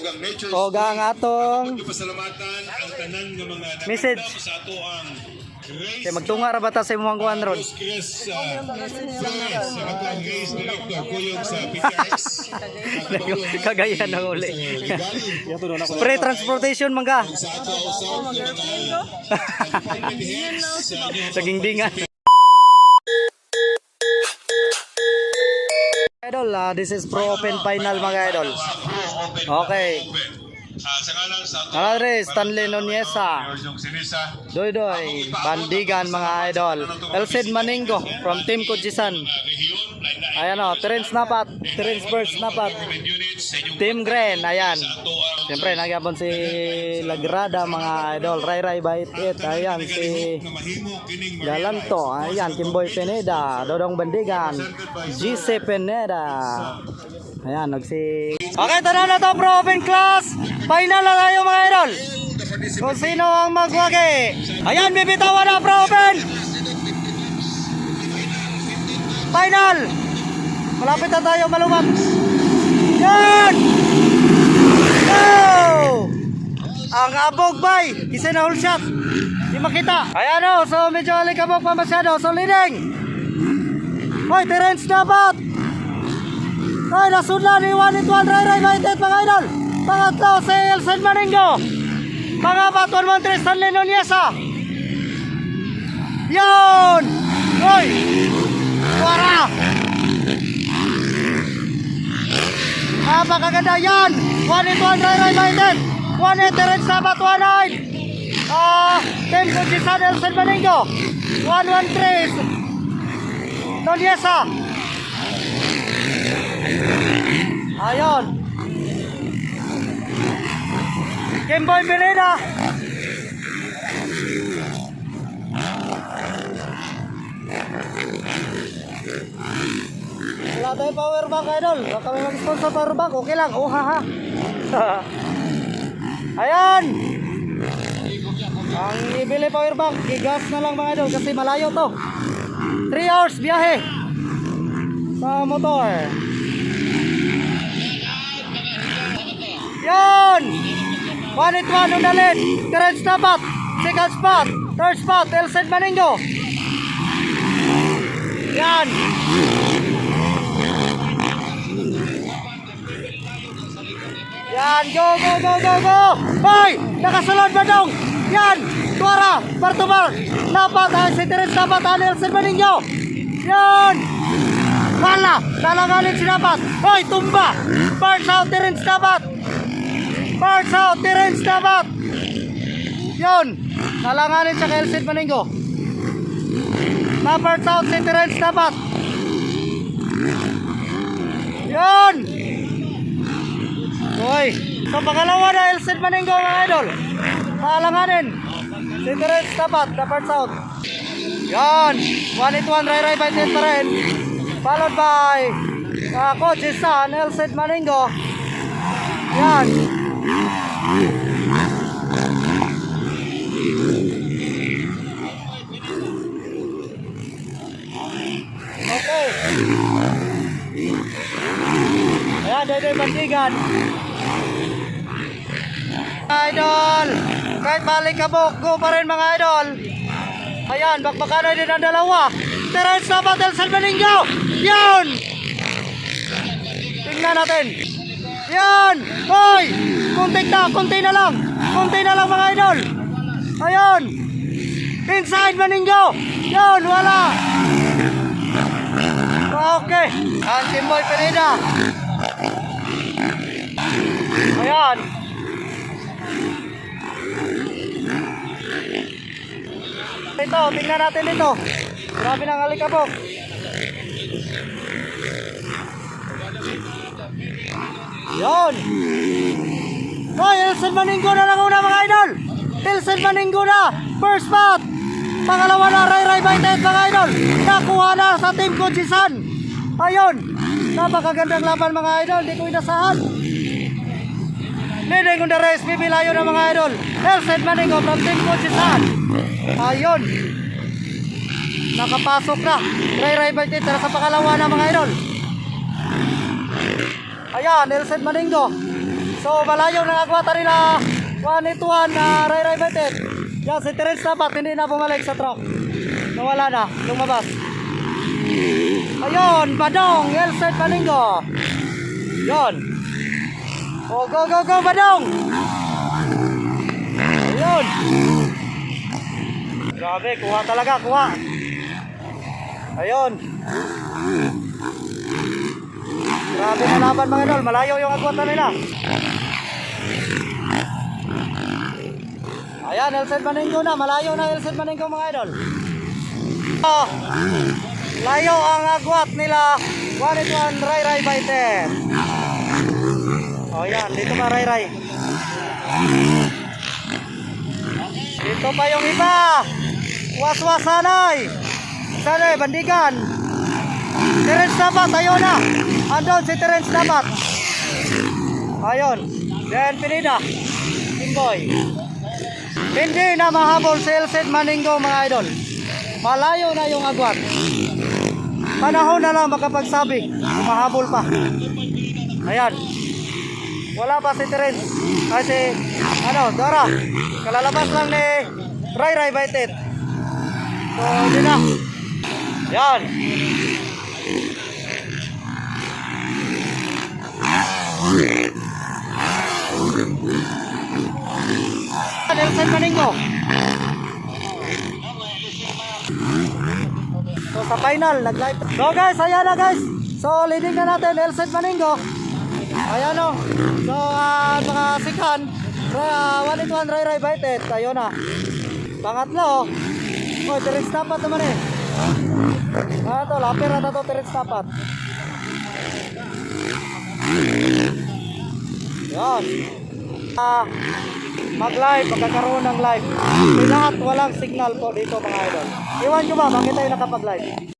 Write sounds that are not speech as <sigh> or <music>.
ug ang nature O ga ang atong pasalamatan ang tanan nga mga Message. sa ato ang race kay magtunga ra bata sa imong kuan ron. Chris uh, Flores, sa ato ang race director kuyog sa PTX <laughs> Kagayan ang uli. Pre transportation man ka. sa Idol, ah, this is pro open final mga idol. open Okay. Ah, Alare, Stanley sinisa Doy doy, Bandigan mga idol. Elsid Maningo from Team Kujisan. Ayan o, Terence Napat, Terence Burst Napat. Team Gren, ayan. Siyempre, nagyapon si Lagrada mga idol. Ray Ray Bait It, ayan si Galanto, ayan, Kimboy Pineda, Dodong Bandigan, GC Pineda. Ayan, nag si... Okay, tara na to, pro open class. Final na tayo mga idol. Kung sino ang magwagi. Ayan, bibitawan na pro open. Final. Malapit na tayo maluwag. Yan! Go! Ang abog bay, isa na whole shot. Di makita. Ayan o, so medyo alikabok pa masyado. So leading. Hoy, Terence dapat. Hoy, nasunla ni Juan Ituan Ray Ray Baitet mga idol. Pangatlo si Elsen Maningo. Pangapat, Juan Montres Stanley Noniesa. Yon! Hoy! Wara! Napakaganda yan! One it one Ray Ray Baitet! One it Terence dapat one nine! Ah, ten Kuchisan Elsen Maningo! One one tres! Noniesa! Ayon! Kimboy Pineda! Wala tayong power bank idol. Baka kami mag-sponsor power bank. Okay lang. Oh, ha, ha. <laughs> Ayan! Ang ibili power bank, gigas na lang mga idol kasi malayo to. 3 hours biyahe sa motor. Yan! One it one unalit. Third spot. Second spot. Third spot. Elsen Maningo. Yan! Yan, go, go, go, go, go! Hoy! Nakasulod ba dong? Yan! Tuwara! Bartubar! Dapat ay si Terence dapat ang Nelson Maningo! Yan! Wala! Nalanganin si dapat! Hoy! Tumba! Parts out Terence dapat! Parts out Terence dapat! Yun! Nalanganin siya kay Elson Maningo! Na-parts out si Terence dapat! Yun! Hoy, sa pangalawa na Elsen Maningo mga idol. Paalanganin. Si Terence dapat, na parts out. Yan. One it one, ray ray by ten pa rin. Followed by uh, Coach San, Elsen Maningo. Yan. Okay. Ayan, Dede Bandigan. Idol! Kahit balik kabok, go pa rin mga idol. Ayan, bakbakan na din ang dalawa. Terence na Batel Salvaningo! Yan! Tingnan natin. Yan! Hoy! Kunti na, kunti na lang. Kunti na lang mga idol. Ayan! Inside Maningo! Yan, wala! Okay. Ang Timboy Pineda. Ayan. Ito, tingnan natin ito. Grabe ng alikabok. Yan. Hoy, Elson Maningo na lang una mga idol. Elson Maningo na. First spot. Pangalawa na Ray Ray Baited mga idol. Nakuha na sa team Kuchisan. Ayun. Napakagandang laban mga idol. Di ko inasahan. Leading on the race, bibilayo na mga idol. Elson Maningo from team Kuchisan. Ayun. Nakapasok na. Ray Ray. Tara sa pangalawa na mga idol. Ayan, Nelson Maningo. So, malayo na agwata nila. 181 na Ray Ray United. Yan, si Terence dapat hindi na bumalik sa truck. Nawala na, lumabas. Ayun, Badong, Elset Palingo. Yon. Oh, go, go, go, Badong! Ayun. Grabe, kuha talaga, kuha. Ayun. Grabe na laban mga idol, malayo yung agwata nila. Ayan, Elsen Maningo na, malayo na Elsen Maningo mga idol. Oh, layo ang agwat nila. 181 Ray Ray Biter. Oh yan, dito ka Ray Ray. Dito pa yung iba. Was-was sanay. Sanay, bandigan. Terence dapat, ayun na. Andon si Terence dapat. Ayun. Then Pinida. Kimboy. Hindi na mahabol si Elsen Maningo mga idol. Malayo na yung agwat. Panahon na lang makapagsabi. Mahabol pa. Ayan. Wala pa si Terence. Ay si, ano, Dora. Kalalabas lang ni Ray Ray Baited. So, hindi na. Yan. Nelson Maningo. So sa final, nag-live. So guys, ayan na guys. So leading na natin Nelson Maningo. Ayan o. So uh, mga sikan, uh, 181 Ray Ray Baited. Ayun na. Pangatlo. Oh, Terence Tapat naman eh. Ah, to, lapir na to Terence Tapat. Yan. Ah, mag-live, magkakaroon ng live. May lahat walang signal po dito mga idol. Iwan ko ba, bakit tayo nakapag-live?